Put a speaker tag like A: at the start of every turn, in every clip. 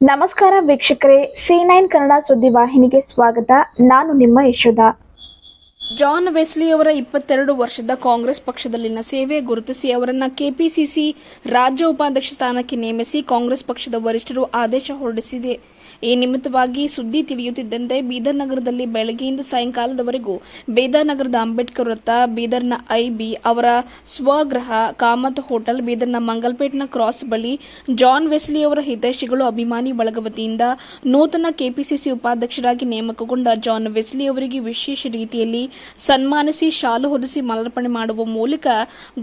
A: ನಮಸ್ಕಾರ ವೀಕ್ಷಕರೇ C nine Kannada ಸುದ್ದಿ ವಾಹಿನಿಗೆ ಸ್ವಾಗತ. ನಾನು ನಿಮ್ಮ ಯಶೋಧ.
B: ಜಾನ್ ವೆಸ್ಲಿ ಅವರ ಇಪ್ಪತ್ತೆರಡು ವರ್ಷದ ಕಾಂಗ್ರೆಸ್ ಪಕ್ಷದಲ್ಲಿನ ಸೇವೆ ಗುರುತಿಸಿ ಅವರನ್ನು ಕೆಪಿಸಿಸಿ ರಾಜ್ಯ ಉಪಾಧ್ಯಕ್ಷ ಸ್ಥಾನಕ್ಕೆ ನೇಮಿಸಿ ಕಾಂಗ್ರೆಸ್ ಪಕ್ಷದ ವರಿಷ್ಠರು ಆದೇಶ ಹೊರಡಿಸಿದೆ. ಈ ನಿಮಿತ್ತವಾಗಿ ಸುದ್ದಿ ತಿಳಿಯುತ್ತಿದ್ದಂತೆ ಬೀದರ್ ನಗರದಲ್ಲಿ ಬೆಳಗ್ಗೆಯಿಂದ ಸಾಯಂಕಾಲದವರೆಗೂ ಬೀದರ್ ನಗರದ ಅಂಬೇಡ್ಕರ್ ವೃತ್ತ, ಬೀದರ್ನ ಐಬಿ ಅವರ ಸ್ವಗೃಹ, ಕಾಮತ್ ಹೋಟೆಲ್, ಬೀದರ್ನ ಮಂಗಲ್ಪೇಟ್ನ ಕ್ರಾಸ್ ಬಳಿ ಜಾನ್ ವೆಸ್ಲಿ ಅವರ ಹಿತೈಷಿಗಳು ಅಭಿಮಾನಿ ಬಳಗವತಿಯಿಂದ ನೂತನ ಕೆಪಿಸಿಸಿ ಉಪಾಧ್ಯಕ್ಷರಾಗಿ ನೇಮಕಗೊಂಡ ಜಾನ್ ವೆಸ್ಲಿ ಅವರಿಗೆ ವಿಶೇಷ ರೀತಿಯಲ್ಲಿ ಸನ್ಮಾನಿಸಿ, ಶಾಲು ಹೊದಿಸಿ ಮಾಲಾರ್ಪಣೆ ಮಾಡುವ ಮೂಲಕ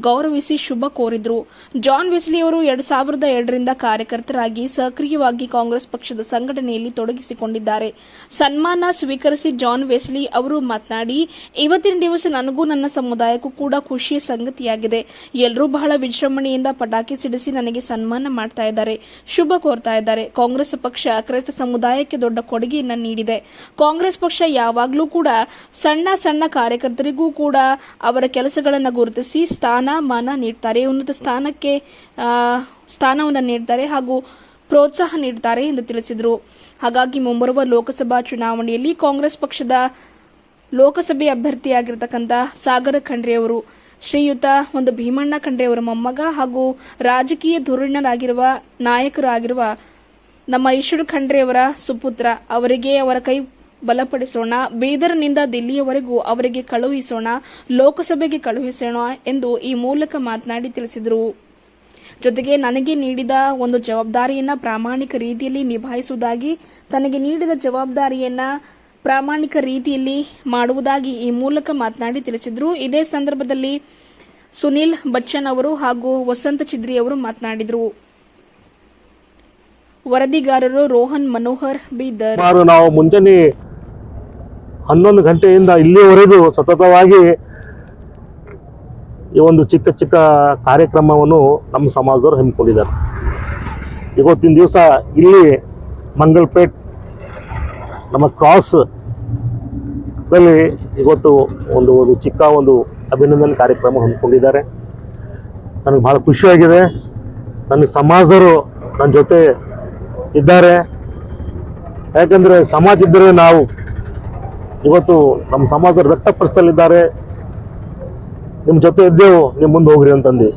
B: ಗೌರವಿಸಿ ಶುಭ ಕೋರಿದ್ರು. ಜಾನ್ ವೆಸ್ಲಿ ಅವರು ಎರಡ್ ಸಾವಿರದ ಎರಡರಿಂದ ಕಾರ್ಯಕರ್ತರಾಗಿ ಸಕ್ರಿಯವಾಗಿ ಕಾಂಗ್ರೆಸ್ ಪಕ್ಷದ ಸಂಘಟನೆಯಲ್ಲಿ ತೊಡಗಿಸಿಕೊಂಡಿದ್ದಾರೆ. ಸನ್ಮಾನ ಸ್ವೀಕರಿಸಿ ಜಾನ್ ವೆಸ್ಲಿ ಅವರು ಮಾತನಾಡಿ, ಇವತ್ತಿನ ದಿವಸ ನನಗೂ ನನ್ನ ಸಮುದಾಯಕ್ಕೂ ಕೂಡ ಖುಷಿಯ ಸಂಗತಿಯಾಗಿದೆ. ಎಲ್ಲರೂ ಬಹಳ ವಿಜೃಂಭಣೆಯಿಂದ ಪಟಾಕಿ ಸಿಡಿಸಿ ನನಗೆ ಸನ್ಮಾನ ಮಾಡ್ತಾ ಇದ್ದಾರೆ. ಶುಭ ಕೋರ್ತಾ ಇದ್ದಾರೆ. ಕಾಂಗ್ರೆಸ್ ಪಕ್ಷ ಕ್ರೈಸ್ತ ಸಮುದಾಯಕ್ಕೆ ದೊಡ್ಡ ಕೊಡುಗೆಯನ್ನ ನೀಡಿದೆ. ಕಾಂಗ್ರೆಸ್ ಪಕ್ಷ ಯಾವಾಗಲೂ ಕೂಡ ಸಣ್ಣ ಸಣ್ಣ ಕಾರ್ಯಕರ್ತರಿಗೂ ಕೂಡ ಅವರ ಕೆಲಸಗಳನ್ನು ಗುರುತಿಸಿ ಸ್ಥಾನ ಮಾನ ನೀಡ್ತಾರೆ. ಉನ್ನತ ಸ್ಥಾನಕ್ಕೆ ಸ್ಥಾನವನ್ನು ನೀಡ್ತಾರೆ. ಹಾಗೂ ಪ್ರೋತ್ಸಾಹ ನೀಡಿದ್ದಾರೆ ಎಂದು ತಿಳಿಸಿದರು. ಹಾಗಾಗಿ ಮುಂಬರುವ ಲೋಕಸಭಾ ಚುನಾವಣೆಯಲ್ಲಿ ಕಾಂಗ್ರೆಸ್ ಪಕ್ಷದ ಲೋಕಸಭೆ ಅಭ್ಯರ್ಥಿಯಾಗಿರತಕ್ಕಂಥ ಸಾಗರ ಖಂಡ್ರೆ ಅವರು, ಶ್ರೀಯುತ ಒಂದು ಭೀಮಣ್ಣ ಖಂಡ್ರೆ ಅವರ ಮೊಮ್ಮಗ ಹಾಗೂ ರಾಜಕೀಯ ಧುರೀಣರಾಗಿರುವ ನಾಯಕರಾಗಿರುವ ನಮ್ಮ ಈಶ್ವರ ಖಂಡ್ರೆ ಅವರ ಸುಪುತ್ರ. ಅವರಿಗೆ ಅವರ ಕೈ ಬಲಪಡಿಸೋಣ, ಬೀದರ್ನಿಂದ ದಿಲ್ಲಿಯವರೆಗೂ ಅವರಿಗೆ ಕಳುಹಿಸೋಣ, ಲೋಕಸಭೆಗೆ ಕಳುಹಿಸೋಣ ಎಂದು ಈ ಮೂಲಕ ಮಾತನಾಡಿ ತಿಳಿಸಿದರು. ಜೊತೆಗೆ ನನಗೆ ನೀಡಿದ ಒಂದು ಜವಾಬ್ದಾರಿಯನ್ನ ಪ್ರಾಮಾಣಿಕ ರೀತಿಯಲ್ಲಿ ನಿಭಾಯಿಸುವುದಾಗಿ, ತನಗೆ ನೀಡಿದ ಜವಾಬ್ದಾರಿಯನ್ನ ಪ್ರಾಮಾಣಿಕ ರೀತಿಯಲ್ಲಿ ಮಾಡುವುದಾಗಿ ಈ ಮೂಲಕ ಮಾತನಾಡಿ ತಿಳಿಸಿದರು. ಇದೇ ಸಂದರ್ಭದಲ್ಲಿ ಸುನಿಲ್ ಬಚ್ಚನ್ ಅವರು ಹಾಗೂ ವಸಂತ ಚಿದ್ರಿ ಅವರು ಮಾತನಾಡಿದರು. ವರದಿಗಾರರು ರೋಹನ್ ಮನೋಹರ್ ಬೀದರ್
C: ನಾವು ಮುಂಜಾನೆ ಹನ್ನೊಂದು ಗಂಟೆಯಿಂದ ಇಲ್ಲಿಯವರೆಗೂ ಸತತವಾಗಿ ಈ ಒಂದು ಚಿಕ್ಕ ಚಿಕ್ಕ ಕಾರ್ಯಕ್ರಮವನ್ನು ನಮ್ಮ ಸಮಾಜದವರು ಹಮ್ಮಿಕೊಂಡಿದ್ದಾರೆ. ಇವತ್ತಿನ ದಿವಸ ಇಲ್ಲಿ ಮಂಗಲ್ಪೇಟ್ ನಮ್ಮ ಕ್ರಾಸ್ ದಲ್ಲಿ ಇವತ್ತು ಒಂದು ಒಂದು ಚಿಕ್ಕ ಒಂದು ಅಭಿನಂದನೆ ಕಾರ್ಯಕ್ರಮ ಹಮ್ಮಿಕೊಂಡಿದ್ದಾರೆ. ನನಗೆ ಭಾಳ ಖುಷಿಯಾಗಿದೆ. ನನ್ನ ಸಮಾಜರು ನನ್ನ ಜೊತೆ ಇದ್ದಾರೆ. ಯಾಕಂದರೆ ಸಮಾಜ ಇದ್ದರೆ ನಾವು ಇವತ್ತು ನಮ್ಮ ಸಮಾಜದ ವ್ಯಕ್ತಪಡಿಸ್ತಲಿದ್ದಾರೆ ನಿಮ್ಮ ಜೊತೆ ಇದ್ದೇವು, ನೀವು ಮುಂದೆ ಹೋಗ್ರಿ ಅಂತಂದು.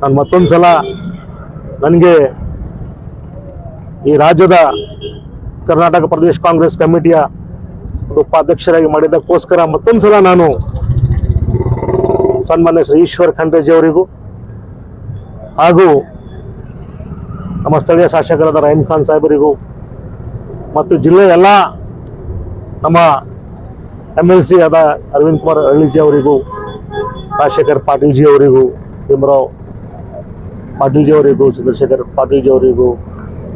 C: ನಾನು ಮತ್ತೊಂದು ಸಲ ನನಗೆ ಈ ರಾಜ್ಯದ ಕರ್ನಾಟಕ ಪ್ರದೇಶ ಕಾಂಗ್ರೆಸ್ ಕಮಿಟಿಯ ಉಪಾಧ್ಯಕ್ಷರಾಗಿ ಮಾಡಿದ್ದಕ್ಕೋಸ್ಕರ ಮತ್ತೊಂದು ಸಲ ನಾನು ಸನ್ಮಾನ್ಯ ಶ್ರೀ ಈಶ್ವರ್ ಖಂಡ್ರೇಜಿ ಅವರಿಗೂ ಹಾಗೂ ನಮ್ಮ ಸ್ಥಳೀಯ ಶಾಸಕರಾದ ರಹೀಂ ಖಾನ್ ಸಾಹೇಬರಿಗೂ ಮತ್ತು ಜಿಲ್ಲೆಯ ಎಲ್ಲ ನಮ್ಮ ಎಂ ಎಲ್ ಸಿ ಆದ ಅರವಿಂದ್ ಕುಮಾರ್ ಅಳ್ಳಿಜಿ ಅವರಿಗೂ ರಾಜಶೇಖರ್ ಪಾಟೀಲ್ಜಿ ಅವರಿಗೂ, ಭೀಮರಾವ್ ಪಾಟೀಲ್ಜಿ ಅವರಿಗೂ ಚಂದ್ರಶೇಖರ್ ಪಾಟೀಲ್ಜಿ ಅವರಿಗೂ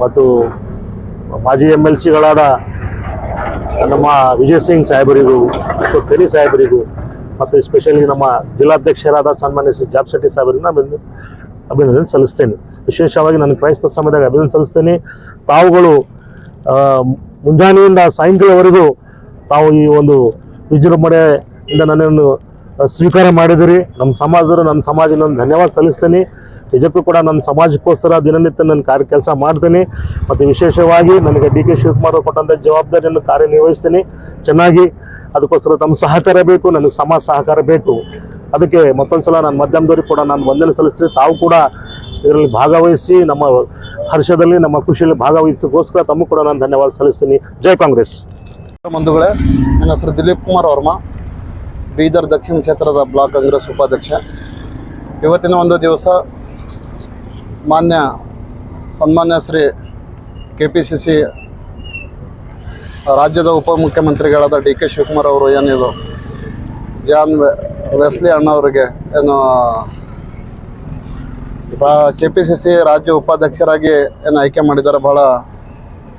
C: ಮತ್ತು ಮಾಜಿ ಎಂ ಎಲ್ ಸಿಗಳಾದ ನಮ್ಮ ವಿಜಯ್ ಸಿಂಗ್ ಸಾಹೇಬರಿಗೂ, ಅಶೋಕ್ ಕೆರಿ ಸಾಹೇಬರಿಗೂ, ಮತ್ತು ಎಸ್ಪೆಷಲಿ ನಮ್ಮ ಜಿಲ್ಲಾಧ್ಯಕ್ಷರಾದ ಸನ್ಮಾನ್ಯ ಶ್ರೀ ಜಾಬ್ ಶೆಟ್ಟಿ ಸಾಹೇಬರಿಗೆ ನಾನು ಅಭಿನಂದನೆ ಸಲ್ಲಿಸ್ತೇನೆ. ವಿಶೇಷವಾಗಿ ನನ್ನ ಕ್ರೈಸ್ತ ಸಮಯದಾಗ ಅಭಿನಂದನೆ ಸಲ್ಲಿಸ್ತೇನೆ. ತಾವುಗಳು ಮುಂಜಾನೆಯಿಂದ ಸಾಯಂಕಾಲವರೆಗೂ ತಾವು ಈ ಒಂದು ವಿಜೃಂಭಣೆಯಿಂದ ನನ್ನನ್ನು ಸ್ವೀಕಾರ ಮಾಡಿದಿರಿ. ನಮ್ಮ ಸಮಾಜರು ನನ್ನ ಸಮಾಜ ನಾನು ಧನ್ಯವಾದ ಸಲ್ಲಿಸ್ತೇನೆ. ನಿಜಕ್ಕೂ ಕೂಡ ನನ್ನ ಸಮಾಜಕ್ಕೋಸ್ಕರ ದಿನನಿತ್ಯ ನನ್ನ ಕಾರ್ಯ ಕೆಲಸ ಮಾಡ್ತೇನೆ. ಮತ್ತು ವಿಶೇಷವಾಗಿ ನನಗೆ ಡಿ ಕೆ ಶಿವಕುಮಾರ್ ಕೊಟ್ಟಂಥ ಜವಾಬ್ದಾರಿಯನ್ನು ಕಾರ್ಯನಿರ್ವಹಿಸ್ತೇನೆ. ಚೆನ್ನಾಗಿ ಅದಕ್ಕೋಸ್ಕರ ತಮ್ಮ ಸಹಕಾರ ಬೇಕು, ನನಗೆ ಸಮಾಜ ಸಹಕಾರ ಬೇಕು. ಅದಕ್ಕೆ ಮತ್ತೊಂದು ಸಲ ನಾನು ಮಧ್ಯಮದವ್ರಿಗೆ ಕೂಡ ನಾನು ವಂದನೆ ಸಲ್ಲಿಸ್ತೀನಿ. ತಾವು ಕೂಡ ಇದರಲ್ಲಿ ಭಾಗವಹಿಸಿ, ನಮ್ಮ ಹರ್ಷದಲ್ಲಿ, ನಮ್ಮ ಖುಷಿಯಲ್ಲಿ ಭಾಗವಹಿಸೋಕ್ಕೋಸ್ಕರ ತಮ್ಮ ಕೂಡ ನಾನು ಧನ್ಯವಾದ ಸಲ್ಲಿಸ್ತೀನಿ. ಜೈ ಕಾಂಗ್ರೆಸ್.
D: ಬಂಧುಗಳೇ, ನನ್ನ ಹೆಸರು ದಿಲೀಪ್ ಕುಮಾರ್ ವರ್ಮ. ಬೀದರ್ ದಕ್ಷಿಣ ಕ್ಷೇತ್ರದ ಬ್ಲಾಕ್ ಕಾಂಗ್ರೆಸ್ ಉಪಾಧ್ಯಕ್ಷ. ಇವತ್ತಿನ ಒಂದು ದಿವಸ ಮಾನ್ಯ ಸನ್ಮಾನ್ಯ Shri K P C C ರಾಜ್ಯದ ಉಪಮುಖ್ಯಮಂತ್ರಿಗಳಾದ ಡಿ ಕೆ ಶಿವಕುಮಾರ್ ಅವರು ಏನಿದು, ಜಾನ್ ವೆಸ್ಲಿ ಅಣ್ಣವರಿಗೆ ಏನು ಕೆ ಪಿ ಸಿ ಸಿ ರಾಜ್ಯ ಉಪಾಧ್ಯಕ್ಷರಾಗಿ ಏನು ಆಯ್ಕೆ ಮಾಡಿದ್ದಾರೆ ಬಹಳ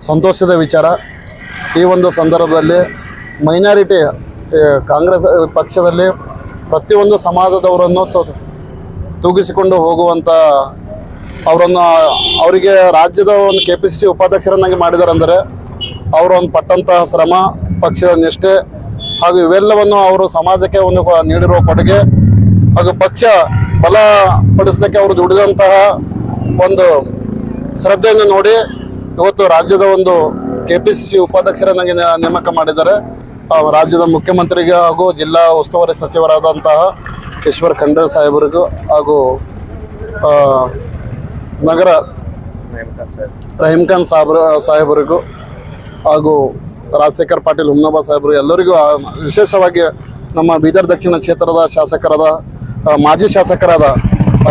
D: ಸಂತೋಷದ ವಿಚಾರ. ಈ ಒಂದು ಸಂದರ್ಭದಲ್ಲಿ ಮೈನಾರಿಟಿ ಕಾಂಗ್ರೆಸ್ ಪಕ್ಷದಲ್ಲಿ ಪ್ರತಿಯೊಂದು ಸಮಾಜದವರನ್ನು ತೂಗಿಸಿಕೊಂಡು ಹೋಗುವಂಥ ಅವರನ್ನು, ಅವರಿಗೆ ರಾಜ್ಯದ ಒಂದು ಕೆ ಪಿ ಸಿ ಸಿ ಉಪಾಧ್ಯಕ್ಷರನ್ನಾಗಿ ಮಾಡಿದಾರೆಂದರೆ ಅವರೊಂದು ಪಟ್ಟಂತಹ ಶ್ರಮ, ಪಕ್ಷದ ನಿಷ್ಠೆ ಹಾಗೂ ಇವೆಲ್ಲವನ್ನು ಅವರು ಸಮಾಜಕ್ಕೆ ಒಂದು ನೀಡಿರುವ ಕೊಡುಗೆ ಹಾಗೂ ಪಕ್ಷ ಬಲಪಡಿಸಲಿಕ್ಕೆ ಅವರು ದುಡಿದಂತಹ ಒಂದು ಶ್ರದ್ಧೆಯನ್ನು ನೋಡಿ ಇವತ್ತು ರಾಜ್ಯದ ಒಂದು ಕೆ ಪಿ ಸಿ ಸಿ ಉಪಾಧ್ಯಕ್ಷರನ್ನಾಗಿ ನೇಮಕ ಮಾಡಿದ್ದಾರೆ. ರಾಜ್ಯದ ಮುಖ್ಯಮಂತ್ರಿಗೆ ಹಾಗೂ ಜಿಲ್ಲಾ ಉಸ್ತುವಾರಿ ಸಚಿವರಾದಂತಹ ಈಶ್ವರ್ ಖಂಡ್ರೆ ಸಾಹೇಬರಿಗೂ ಹಾಗೂ ನಗರ ರಹೀಮ್ ಖಾನ್ ಸಾಹೇಬ್ರ ಸಾಹೇಬರಿಗೂ ಹಾಗೂ ರಾಜಶೇಖರ್ ಪಾಟೀಲ್ ಹುಮ್ನಾಬಾ ಸಾಹೇಬರು ಎಲ್ಲರಿಗೂ ವಿಶೇಷವಾಗಿ ನಮ್ಮ ಬೀದರ್ ದಕ್ಷಿಣ ಕ್ಷೇತ್ರದ ಶಾಸಕರಾದ ಮಾಜಿ ಶಾಸಕರಾದ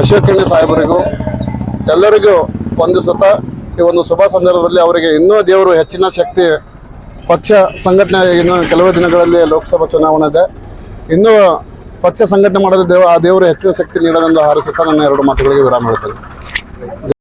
D: ಅಶೋಕ್ ಖಂಡ್ರೆ ಸಾಹೇಬರಿಗೂ ಎಲ್ಲರಿಗೂ ವಂದಿಸುತ್ತಾ ಈ ಒಂದು ಶುಭ ಸಂದರ್ಭದಲ್ಲಿ ಅವರಿಗೆ ಇನ್ನೂ ದೇವರು ಹೆಚ್ಚಿನ ಶಕ್ತಿ ಪಕ್ಷ ಸಂಘಟನೆ ಇನ್ನು ಕೆಲವೇ ದಿನಗಳಲ್ಲಿ ಲೋಕಸಭಾ ಚುನಾವಣೆ ಇದೆ. ಇನ್ನು ಪಕ್ಷ ಸಂಘಟನೆ ಮಾಡಲು ದೇವ ಆ ದೇವರು ಹೆಚ್ಚಿನ ಶಕ್ತಿ ನೀಡದೆಂದು ಹಾರಿಸುತ್ತಾ ನನ್ನ ಎರಡು ಮಾತುಗಳಿಗೆ ವಿರಾಮ ಹೇಳ್ತೇನೆ.